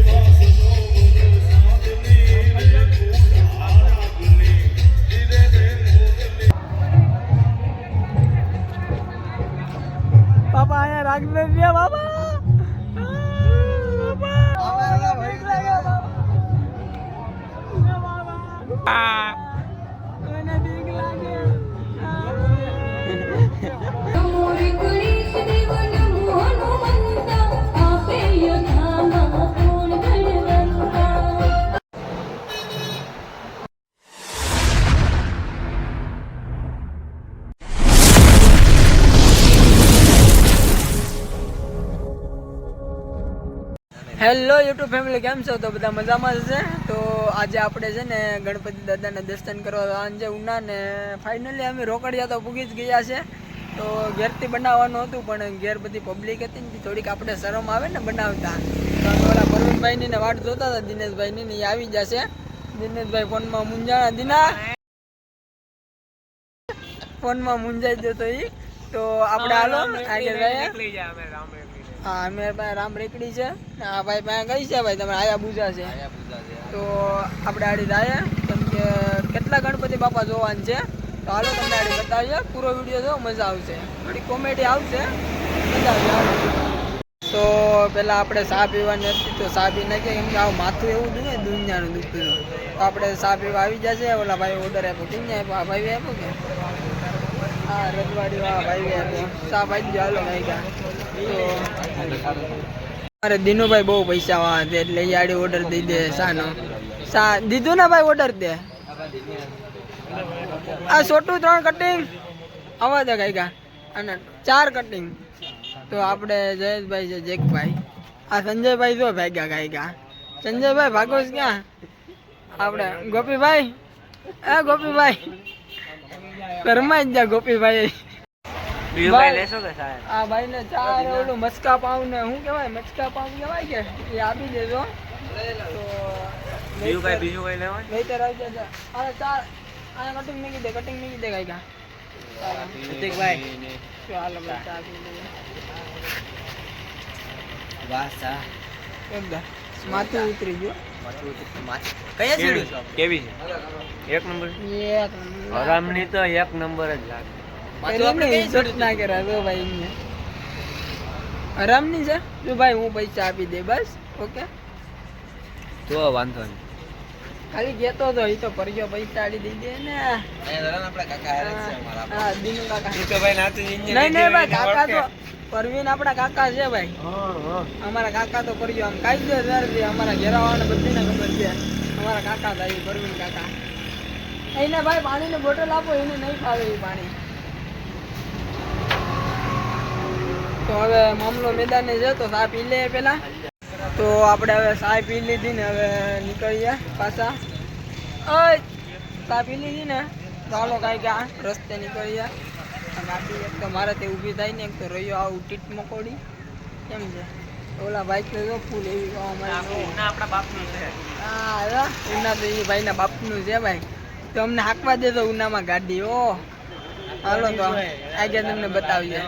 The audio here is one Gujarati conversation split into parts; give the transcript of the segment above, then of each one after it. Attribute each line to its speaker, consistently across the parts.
Speaker 1: બાપા હેલો યુટ્યુબ ફેમિલી કેમ છો? તો બધા મજામાં જ છે. તો આજે આપણે છે ને ગણપતિ દાદાના દર્શન કરવા જવાનું છે ઉના ને ફાઇનલી અમે રોકડિયા તો પૂગી જ ગયા છે. તો ઘેરથી બનાવવાનું હતું પણ ઘેર બધી પબ્લિક હતી ને થોડીક આપણે શરમ આવે ને બનાવતા. તો ઓલા પરવીનભાઈની ને વાટ જોતા હતા દિનેશભાઈની ને એ આવી જશે દિનેશભાઈ ફોનમાં મુંજાણા દિના. ફોનમાં મુંજાઈ જતો તો ઈ. તો આપણે હાલો આગળ ગયા હા અમે પાસે રામ રેકડી છે. આ ભાઈ પાસે કઈ છે ભાઈ તમે આયા બુજા છે. તો આપણે આડી જાય કેમ કે કેટલા ગણપતિ બાપા જોવાના છે. તો હાલો તમને આડી બતાવીએ. પૂરો વીડિયો જો મજા આવશે. થોડી કોમેડી આવશે. મજા આવશે તો પહેલાં આપણે ચા પીવાની હતી તો ચા પી નાખીએ કેમ કે આવું માથું એવું દુખે દુનિયાનું દુખતું તો આપણે ચા પીવા આવી જશે ઓલા ભાઈ ઓર્ડર આપ્યો. કિંજે આપ્યો? આ ભાઈ આપ્યો કે? હા રજવાડી વાળા ભાઈ આપ્યો. ચા ભાઈ હાલો ભાઈ અરે દિનુભાઈ બહુ પૈસા વાળા છે એટલે યાડી ઓર્ડર દઈ દે સાનો સા દીધું ને ભાઈ ઓર્ડર દે. આ છોટું ત્રણ કટિંગ આવા દે કઈ અને ચાર કટિંગ તો આપણે જયેશભાઈ છે જેકભાઈ. આ સંજયભાઈ જો ભાગ્યા ગાયકા સંજયભાઈ ભાગોશ ક્યાં? આપણે ગોપીભાઈ? એ ગોપીભાઈ. ઘરમાં જ જા ગોપીભાઈ.
Speaker 2: બીજું લેશો કે સાહેબ
Speaker 1: આ ભાઈ ને ચાર ઓલું મસ્કા પાવ ને શું કહેવાય? મચકા પાઉં કહેવાય કે? એ આપી દેજો. તો
Speaker 2: બીજું કઈ બીજું
Speaker 1: ચાર આને કટિંગ મૂકી દે કટિંગ મૂકી દે કાંઈ કાં
Speaker 2: પ્રતિકભાઈ
Speaker 1: ચાલો ભાઈ ચા પી લઈએ.
Speaker 2: વાસા
Speaker 1: એકદમ માથું ઉતરી ગયું.
Speaker 2: કયા કેવી? છે એક નંબર
Speaker 1: એક નંબર.
Speaker 2: હરામની તો એક નંબર જ લાગે.
Speaker 1: ને ના કર્યા જો ભાઈ એમને. આરામની છે? જો ભાઈ હું પૈસા આપી દે બસ ઓકે?
Speaker 2: તો વાંધો નહીં.
Speaker 1: ખાલી કહેતો હતો એ તો પરગ્યો પૈસા આડી દઈ દે ને. હા દીનુ કાકા.
Speaker 2: ભાઈ નાતું
Speaker 1: નહીં નહીં ભાઈ કાકા તો પરવીન આપણા કાકા છે ભાઈ. અમારા કાકા તો પરગ્યો આમ કાયદેસર છે અમારા ઘેરાવાળાને બધાને ખબર છે. અમારા કાકા થાય પરવીન કાકા. એને ભાઈ પાણીની બોટલ આપો એને નહીં ફાવે એ પાણી. તો હવે મામલો મેદાને છે તો ચા પી લે પેલા. તો આપણે હવે ચા પી લીધી ને હવે નીકળીએ પાછા. ચા પી લીધી ને? ચાલો કાંઈ ક્યાં રસ્તે નીકળીએ. ગાડી એક તો મારે તે ઊભી થાય ને એક તો રહ્યો આવું ટીટ મકોડી. કેમ છે? ઓલા બાઈક તો જો ફૂલ એવી
Speaker 2: આપણા બાપનું છે.
Speaker 1: હા ઉના તો એ ભાઈના બાપનું છે ભાઈ. તો અમને હાંકવા દેજો ઉનામાં ગાડી ઓ હાલો તો આજે તમને બતાવીએ.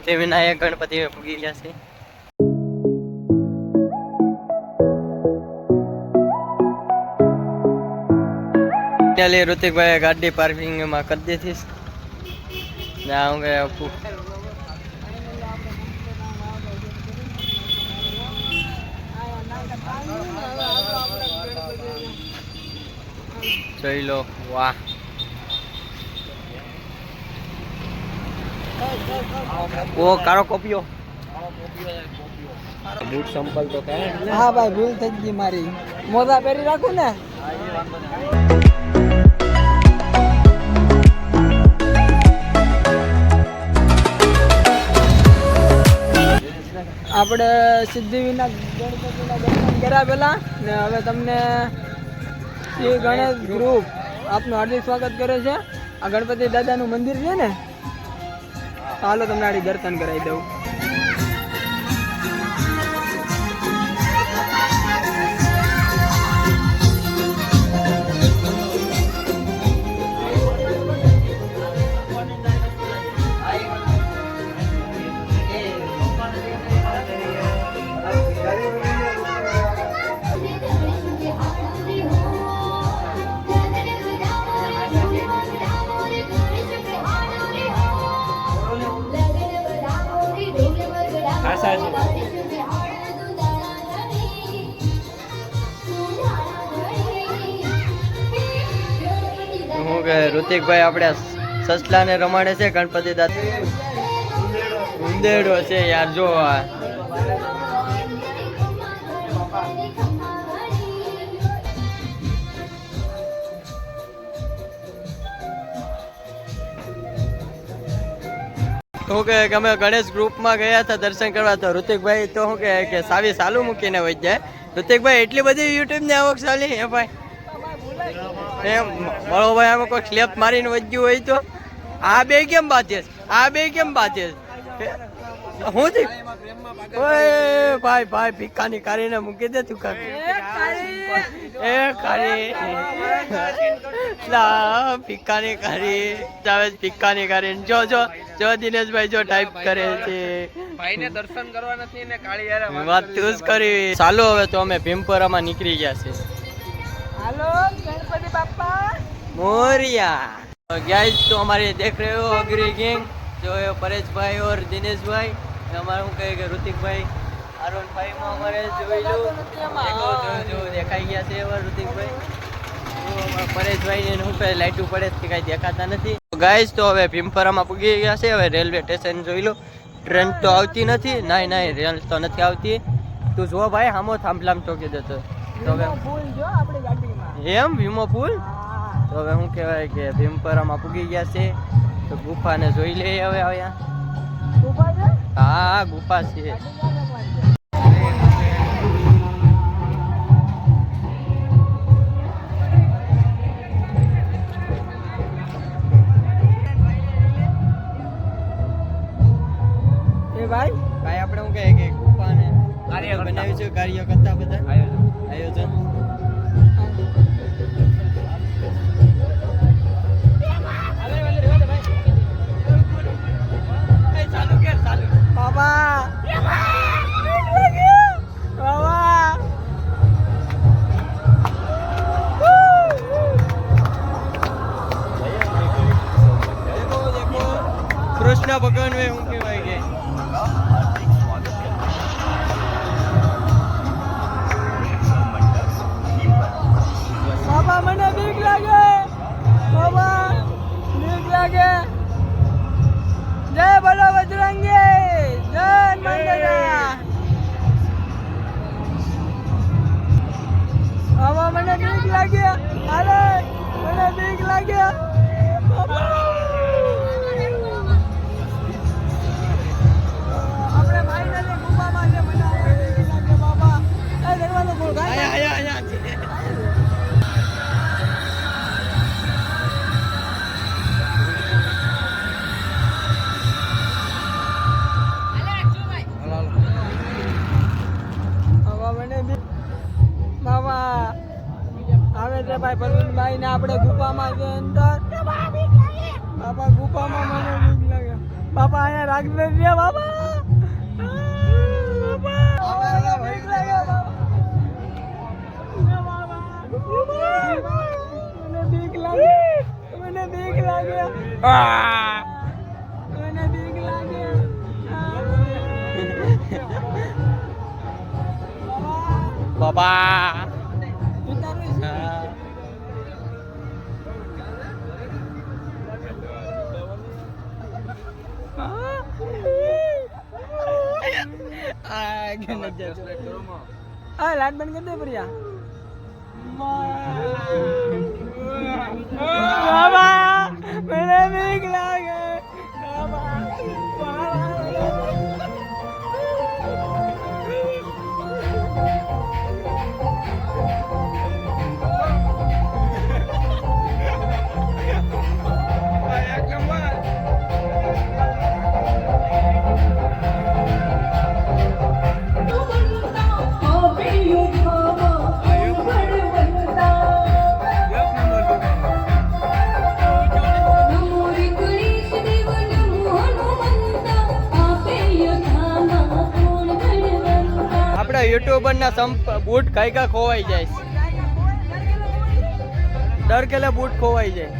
Speaker 2: સિદ્ધિ વિનાયક, ગણપતિ પૂગી ગયા છે. ચાલી ઋતિકભાઈ ગાડી પાર્કિંગમાં કરી દીધી ના હું ગયા જોઈ લો, વાહ. ઓ કાળો કોપિયો. બૂટ સંપલ તો કે
Speaker 1: હા ભાઈ ભૂલ થઈ ગઈ મારી. મોજા પહેરી રાખું ને? આપણે સિદ્ધિવિનાયક ગણપતિના દર્શન કર્યા પહેલાં ને હવે તમને શ્રી ગણેશ ગ્રુપ આપનું હાર્દિક સ્વાગત કરે છે. આ ગણપતિ દાદાનું મંદિર છે ને? હાલો તમને આડી દર્શન કરાવી દઉં.
Speaker 2: આશા છે હું કે ઋતિકભાઈ આપણે સસલાને રમાડે છે ગણપતિ દાદા. ઉંદેડો છે યાર, જો આ હું કહે કે અમે ગણેશ ગ્રુપમાં ગયા હતા દર્શન કરવા તો ઋતિકભાઈ તો શું કહે કે સાવી સાલું મૂકીને વહી જાય ઋતિકભાઈ, એટલી બધી યુટ્યુબની આવક ચાલી હે ભાઈ. એમ મારો ભાઈ આમાં કોઈ સ્લેપ મારીને વજ્યું હોય તો? આ બે કેમ બાધે આ બે કેમ બાધે હું થી ઓય, ભાઈ ભાઈ, ભીખાની કાઢીને મૂકી દે તું કાઢી ભિખારી કરી જાવેદ ભિખારી કરી જો જો જો દિનેશભાઈ જો ટાઈપ કરે છે.
Speaker 3: ભાઈને દર્શન કરવા
Speaker 2: વાત તું કરી. ચાલો હવે તો અમે ભીમપરામાં નીકળી ગયા છે
Speaker 1: હાલો ગણપતિ બાપા
Speaker 2: મોરિયા. ગાઈસ તો અમારી દેખ રહ્યો અગ્રી ગેંગ જો પરેશભાઈ ઓર દિનેશભાઈ. અમારું હું કહે કે ઋતિકભાઈ અરુણભાઈ માં અમારે જોઈ લો. દેખો જો જો દેખાઈ ગયા છે ઋતિકભાઈ પરેશભાઈ ને શું લાઈટું પડે છે કાંઈ દેખાતા નથી. ગાઈસ તો હવે ભીમપરામાં પૂગી ગયા છે. હવે રેલવે સ્ટેશન જોઈ લો. ટ્રેન તો આવતી નથી. ના ના રેલ તો નથી આવતી. તું જો ભાઈ હામો થાંભલામ ટોકી દેતો તો હવે
Speaker 1: ફૂલ
Speaker 2: એમ? વીમો પુલ? તો હવે શું કહેવાય કે ભીમપરામાં પૂગી ગયા છે. તો ગુફાને જોઈ લઈએ હવે
Speaker 1: છે
Speaker 2: હા હા ગુફા છે.
Speaker 1: ભાઈ?
Speaker 2: ભાઈ આપણે શું કહે કે ગુફાને
Speaker 3: કાર્ય.
Speaker 2: બનાવ્યું છે કાર્ય કરતા બધા? આયોજન.
Speaker 1: બાબા 别拍 ભાઈ પરવીનભાઈ ને આપણે ગુફામાં છે અંદર બાપા ગુફામાં મને બીક લાગે. બાપા અહીંયા રાખી દે બાપા. મને બીક મને બીક લાગે.
Speaker 2: હા
Speaker 1: લાઈટ બંધ
Speaker 2: યુટ્યુબર ના સંપ બૂટ કઈ કા ખોવાઈ જાય. દર બૂટ ખોવાઈ જાય.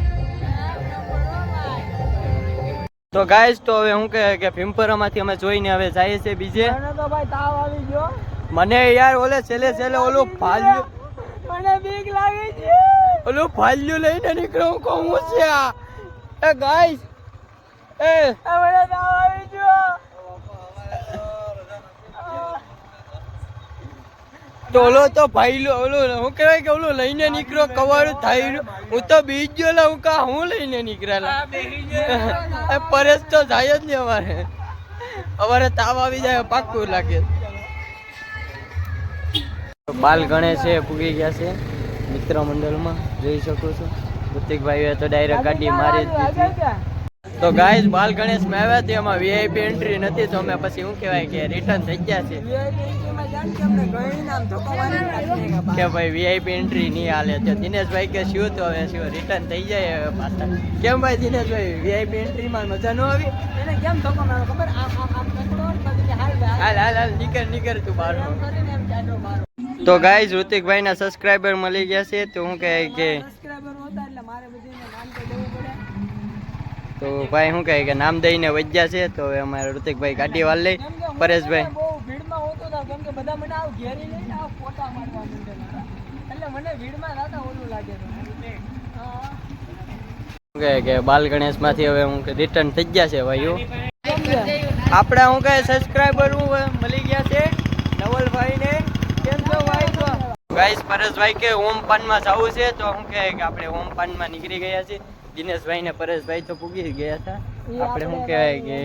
Speaker 2: તો ગાય તો હવે હું કે ભીમપરામાંથી અમે જોઈને હવે જઈએ છે બીજે.
Speaker 1: મને
Speaker 2: યાર ઓલે છેલ્લે છેલ્લે ઓલું ફાલ્યું
Speaker 1: મને બીક લાગે છે.
Speaker 2: ઓલું ફાલ્યું લઈને નીકળો કોમું છે આ. એ ગાય એ
Speaker 1: મને તાવ આવી ગયો.
Speaker 2: તો ઓલો તો ભાઈલો ઓલો હું કહેવાય કે ઓલો લઈને નીકળ્યો કવાડું થાય હું તો બીજ ગયો લા, હું કા હું લઈને નીકળેલા? એ પરેશ તો જાય જ નહીં અમારે. અમારે તાવ આવી જાય પાક્કું લાગે. બાલ ગણે છે પૂગી ગયા છે મિત્ર મંડળમાં જોઈ શકો છો. ઋતિકભાઈએ તો ડાયરેક્ટ ગાડી મારી જ દીધી. તો ગાઈઝ બાલ ગણેશમાં આવ્યા તે એમાં વીઆઈપી એન્ટ્રી નથી તો અમે પછી શું કહેવાય કે રિટર્ન થઈ ગયા છે. કે ભાઈ. વીઆઈપી એન્ટ્રી નહીં હાલે તો દિનેશભાઈ કે શું તો હવે શું રિટર્ન થઈ જાય હવે પાછા. કેમ ભાઈ દિનેશભાઈ? વીઆઈપી એન્ટ્રીમાં મજા ન આવી?
Speaker 1: એને કેમ ધક્કો ખબર? હાલ
Speaker 2: હાલ હાલ નીકળ નીકળ તું બહાર તો ગાઈઝ ઋતિકભાઈ ના સબસ્ક્રાઇબર મળી ગયા છે તો હું કહે કે
Speaker 1: તો
Speaker 2: ભાઈ શું કહે કે નામ દઈને વધ્યા છે તો હવે અમારે ઋતિકભાઈ ગાડી વાળ. લઈ પરેશભાઈ.
Speaker 1: ભીડમાં હોતો કેમ કે બધા મને આવ ઘેરી લઈને આવ ફોટા મારવા માંડેલા એટલે મને ભીડમાં રાતા ઓલું લાગે
Speaker 2: શું કહે કે બાલ ગણેશમાંથી હવે હું રિટર્ન થઈ ગયા છે ભાઈઓ. આપણા હું કે સબસ્ક્રાઇબર હું મળી ગયા છે નવલભાઈ ને કેમ છો ભાઈ? ગાઈસ પરેશભાઈ કે ઓમ પાનમાં જવું છે તો હું કે આપણે ઓમ પાનમાં નીકળી ગયા છે દિનેશભાઈ ને પરેશભાઈ તો પૂગી ગયા હતા. આપણે શું કહેવાય કે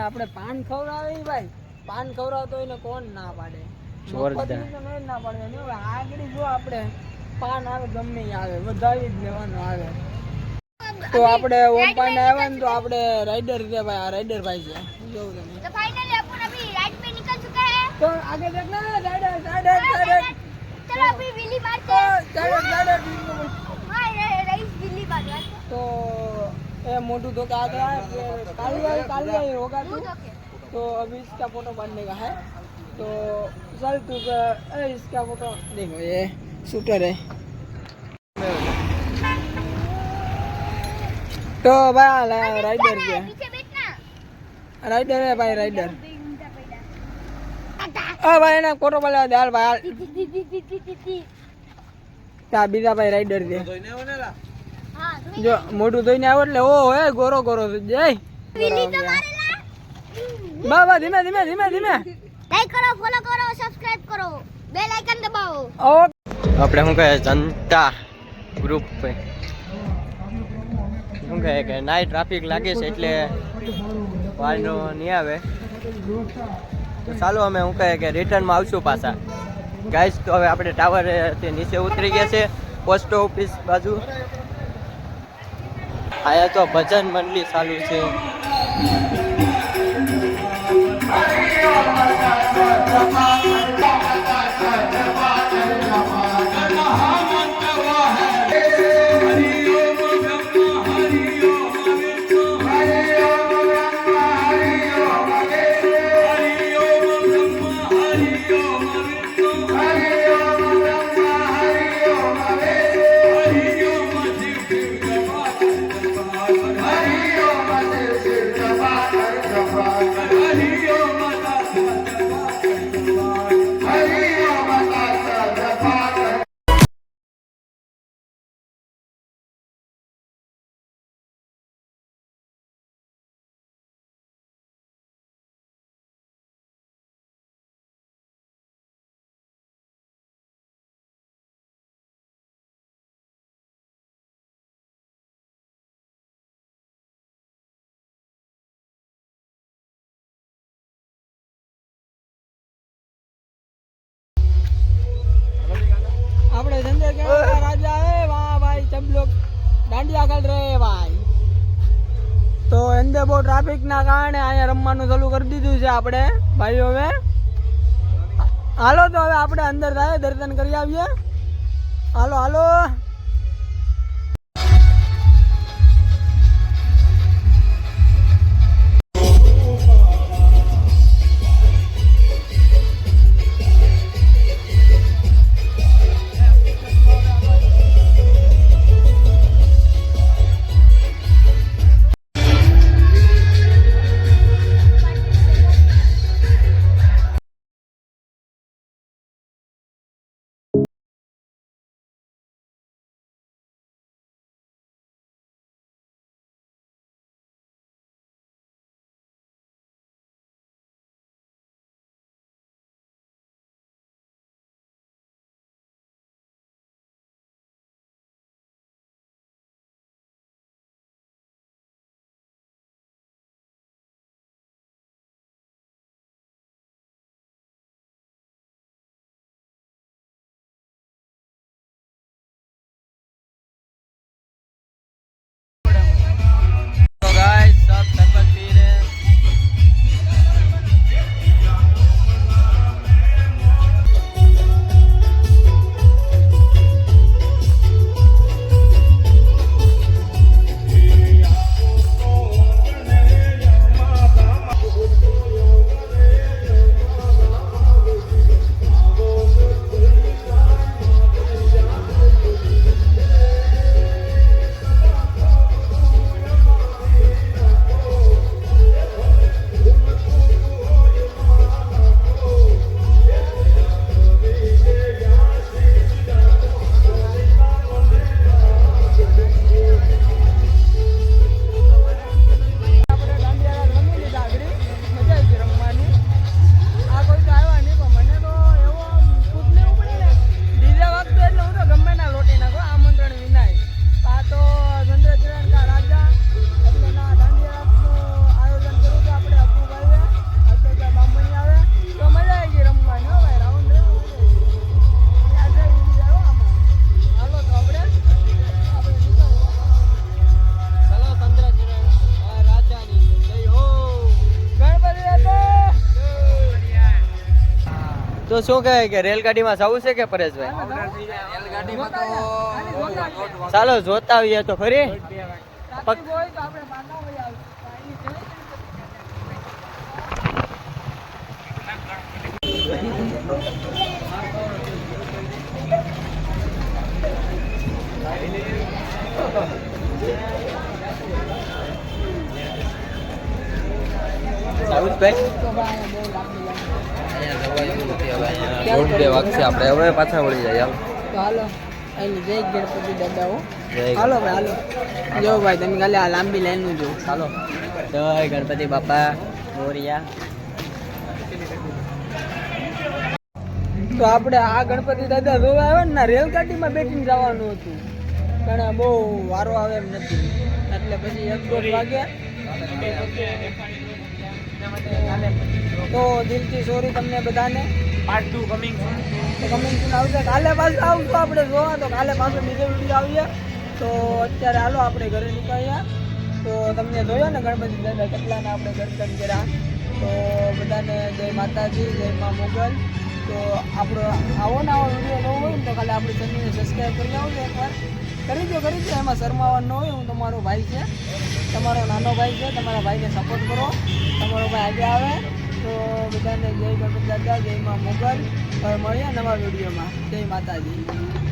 Speaker 1: આપણે પાન ખવડાવી ભાઈ. પાન ખવડાવતો હોય ને કોણ ના પાડે?
Speaker 2: જોરદાર.
Speaker 1: ના પાડે. હવે આગળ જો આપણે પાન આવે ગમે આવે વધાવી જ લેવાનું આવે. તો આપણે ઓમ પાન આવ્યા ને તો આપણે રાઈડર છે ભાઈ આ રાઈડર ભાઈ છે. જોવું તમે
Speaker 4: તો ફાઇનલી અપન અભી રાઈડ પે નિકલ ચુકા હે.
Speaker 1: તો આગે દેખ ના રાઈડર રાઈડર રાઈડર.
Speaker 4: ચલો અભી વિલી મારતે
Speaker 1: રાઈડર રાઈડર
Speaker 4: હા રાઈડ વિલી મારવા
Speaker 1: તો એ મોટું તો કે આગળ આવે કાલી કાલી રોગા તો तू तो अभी इसका फोटो बनने का है तो चल तू का- ए, इसका फोटो देखो ये शूटर है तो भाई ला- राइडर के
Speaker 4: पीछे बैठना
Speaker 1: राइडर है भाई राइडर ओ भाई ना फोटो बोला दे हाल भाई हाल ત્યાં બીજા ભાઈ રાઈડર છે
Speaker 4: हाँ तो
Speaker 1: જો મોટું ધોઈને આવ્યો એટલે ઓ હે ગોરો ગોરો જય
Speaker 4: विली तो मारेला
Speaker 1: બાબા ધીમે ધીમે ધીમે ધીમે.
Speaker 4: લાઈક કરો ફોલો કરો સબસ્ક્રાઇબ કરો. બેલ આઇકન
Speaker 1: દબાવો.
Speaker 2: આપણે શું કહે જનતા ગ્રુપ પે શું કહે કે નાઈટ ટ્રાફિક લાગે છે એટલે વાળનો નહીં આવે. તો ચાલો અમે શું કહે કે રિટર્નમાં આવશું પાછા. ગાઈસ તો હવે આપણે ટાવરથી નીચે ઉતરી ગયા છે. પોસ્ટ ઓફિસ બાજુ. આયા તો ભજન મંડળી ચાલુ છે.
Speaker 1: દાંડિયા ખેલ રે ભાઈ. તો અંદર બહુ ટ્રાફિક ના કારણે અહીંયા રમવાનું ચાલુ કરી દીધું છે આપણે. ભાઈ હવે. હાલો તો હવે આપણે અંદર થાય, દર્શન કરી આવીએ. હાલો હાલો.
Speaker 2: તો શું કહે કે રેલગાડીમાં જવું છે કે પરેશભાઈ? ચાલો, જોતા આવીએ તો ખરી
Speaker 1: સાઉથ હોય
Speaker 3: દોઢ બે વાગશે આપણે. હવે પાછા વળી જાય હાલો.
Speaker 1: હાલો. જય ગણપતિ દાદાઓ. હાલો ભાઈ હાલો. જો ભાઈ તમે ખાલી આ લાંબી લાઈનનું જો
Speaker 2: ચાલો જય ગણપતિ બાપા મોરિયા.
Speaker 1: તો આપણે આ ગણપતિ દાદા જોવા આવે ને રેલગાડીમાં બેસીને જવાનું હતું. પણ બહુ વારો આવે એમ નથી. એટલે પછી એક દોઢ વાગે. તો દિલથી સોરી તમને બધાને. પાર્ટ ટુ કમિંગ તો કમિંગ સુન આવશે. કાલે પાછું આવશું આપણે જોવા. તો કાલે પાછો બીજો વીડિયો આવશે તો અત્યારે હાલો આપણે ઘરે નીકળ્યા તો તમને જોયો ને ગણપતિ દાદા કેટલાના આપણે દર્શન કર્યા. તો બધાને જય માતાજી, જય મા મોગલ. તો આપણો આવો ને આવો વીડિયો ન હોય ને તો કાલે આપણી ચેનલને સબસ્ક્રાઈબ કરી આવજો એકવાર. કરી દો કરી દો એમાં શરમાવાનું ન હોય, હું તમારો ભાઈ છે. તમારો નાનો ભાઈ છે. તમારા ભાઈને સપોર્ટ કરો. તમારો ભાઈ આજે આવે. તો બધાને જય ગણપત દાદા જય માં મોગલ મળ્યા નવા વિડીયોમાં. જય માતાજી.